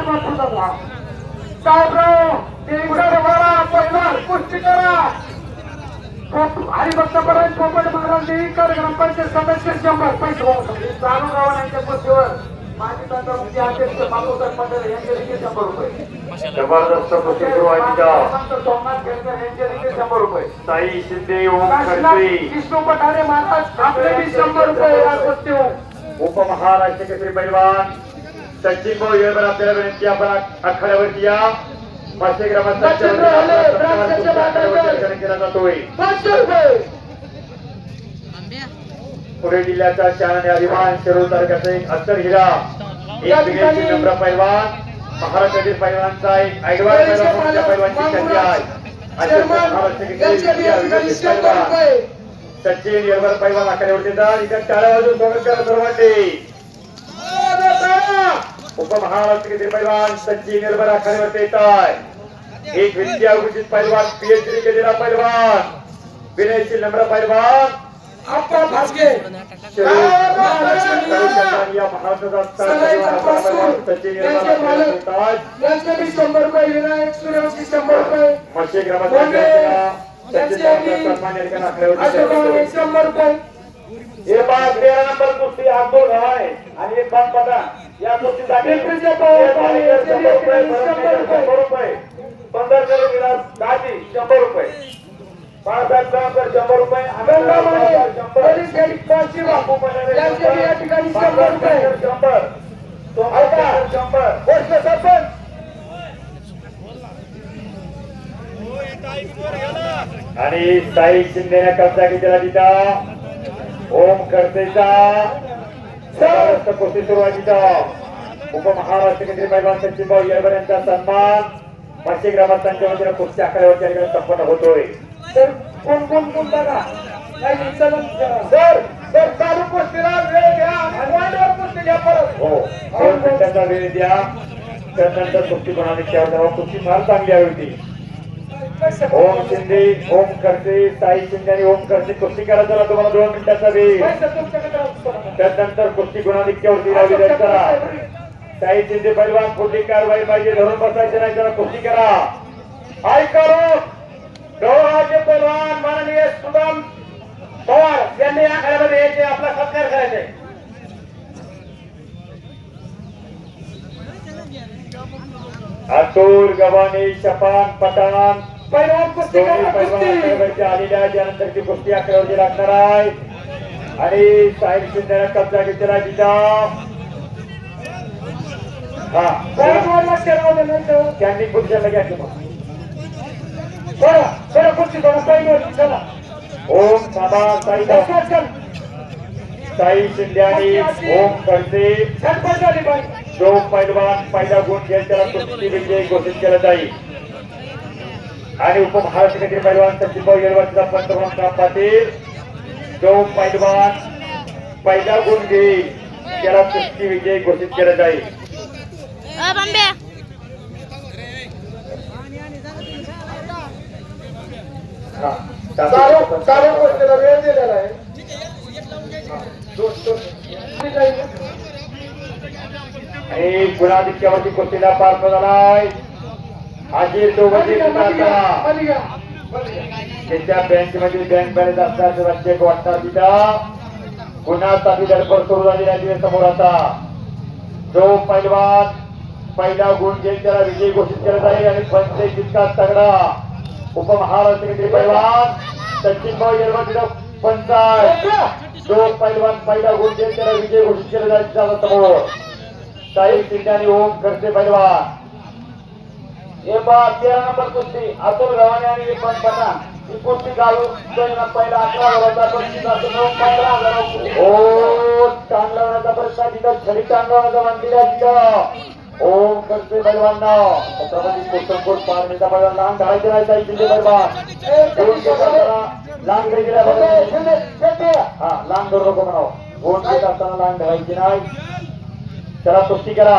तर वापरतात. साहेबराव ते इकडे बघा पहिला कुस्ती करा पोप- हरिभक्तपरायण पोपट महाराज देवीकर ग्रामपंचायत सदस्य शंभर पैसे वापरतात. चालू गावांच्या कुस्तीवर माजी तंत्रज्ञ अध्यक्ष बापूसाहेब पटेल यांचे देखील शंभर रुपये जबरदस्त सोमनाथ देखील शंभर रुपये साई शिंदे विष्णू पठारे महाराज आपले बी शंभर रुपये या कुस्तीवर उपमहाराष्ट्र केसरी पैलवान सचिन भाऊ येळकर आपल्याला विनंती आपण आखाड्यावरती या. पाचशे ग्रामांचा. केला जातोय. पुणे जिल्ह्याचा आणि अभिमान शिरूर तालुक्याचा एक अत्तर हिरा. एक विदेशी नम्र पैलवान महाराष्ट्रातील पैलवानचा एक ऐडवाड पैलवान पैलवानची संधी आहे. सचिन येळवर पैलवान आखाड्यावरती येतात इथं टाळ्या वाजून स्वागत करा सर्वांनी उपमहाराष्ट्र पैलवान सचिन निर्भर आखाड्यावरती येत आहे एक विद्या घोषित पैलवान पीएचडी केलेला पैलवान विनयशील नम्र बी शंभर रुपये हे बाग तेरा नंबर कुस्ती अब्दुल घवाणे आणि पठाण या कुस्तीसाठी शंभर रुपये, शंभर रुपये. शंभर रुपये. पंधरशे विलास दाजी शंभर रुपये. बाळासाहेब गावकर शंभर रुपये. गंगामाई आनंद शंभर. Police head constable Bapu Pathare यांचे बी या ठिकाणी शंभर रुपये. शंभर. सोमवार शंभर. गोष्ट सरपंच. आणि साई शिंदेने कब्जा घेतला तिथं ओम खडसेचा जबरदस्त कुस्ती सुरू आहे तिथं उपमहाराष्ट्र केंद्रीय पैलवान सचिन भाऊ येळकर यांचा सन्मान. पाचशे ग्रामस्थांच्या वतीने कुस्ती आखाड्यावरती या ठिकाणी संपन्न होतोय. तर कोण कोण कोण बघा सर सर चालू कुस्तीला वेळ घ्या आणि वाईटवर कुस्ती घ्या परत. हो दोन मिनिटांचा वेळ द्या. त्यानंतर कुस्ती कोणाने खेळायला जावं कुस्ती फार चांगली हवी होती. ओम शिंदे ओम करते साई शिंदे आणि ओम करते. कुस्ती करायला ना तुम्हाला दोन मिनिटाचा वेळ. त्यानंतर कुस्ती गुणाधिक्यावरती लावली जाईल करा साई शिंदे पैलवान कुठली कारवाई पाहिजे धरून बसायचे नाही त्याला कुस्ती करा. हाय करो गौरवाचे माननीय सुदाम पवार यांनी या खेळामध्ये यायचे आपला सत्कार करायचे. अतुल गवानी शपान पठाण पैलवान कुस्ती दोन्ही करा, पैलवान कुस्ती. आकड्यावरती आलेल्या आहे. त्यानंतर ती कुस्ती आकड्यावरती लागणार आहे. आणि साहेब शिंदेने कब्जा घेतलेला हा. त्यांनी घ्या बरं बरं कुस्ती पैलवान चला ओम बाबा साई चल, चल. साई शिंदे आणि ओम पाहिजे जो पैलवान पहिला गुण घेईल त्याला कुस्ती विजय घोषित केला जाईल. आणि उपमहाराष्ट्र केंद्रीय पैलवान सचिन भाऊ येरवाडीचा पंतप्रधान पाटील. जो पैलवान पहिला गुण घेईल त्याला कुस्ती विजय घोषित केला जाईल. अ बंब्या. चालू चालू गोष्टीला वेळ दिलेला आहे. आणि गुणाधिक्यावरती कुस्तीला पार पडलाय. हाजीर दोघांची मलिगा त्याच्या बँकेमध्ये बँक बॅलन्स असतात राज्य वाटतात तिथं. गुन्हा चालू धडपड सुरू झालेला आहे समोर आता. जो पैलवान पहिला गुण घेईल त्याला विजय घोषित केला जाईल आणि पंच जितका तगडा उपमहाराष्ट्र पैलवान सचिन भाऊ येरवा तिथं पंच आहे जो पैलवान पहिला गुण घेईल त्याला विजय घोषित केला जाईल समोर शिंदे आणि ओम खडसे पैलवान हे बा तेरा नंबर कुस्ती. अतुल गव्हाणे आणि विपण पठाण. ही कुस्ती घालून पहिला पहिला अकरा हजाराचा बक्षीस असतो पंधरा हजार ओ टांग लावण्याचा प्रश्न तिथं छडी टांग लावण्याचा मंदिर आहे तिथं. ओम करते पैलवान छत्रपती कोटमकोट पारणीचा लहान घालायचे नाही साई शिंदे पैलवान दोन लहान घरी गेल्या बरोबर हा लहान धरू नको म्हणावं. घेत असताना लहान घालायची नाही. चला कुस्ती करा.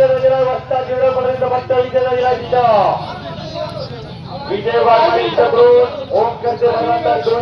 जिल्ह्यापर्यंत बट्टा विजय झालेला तिथं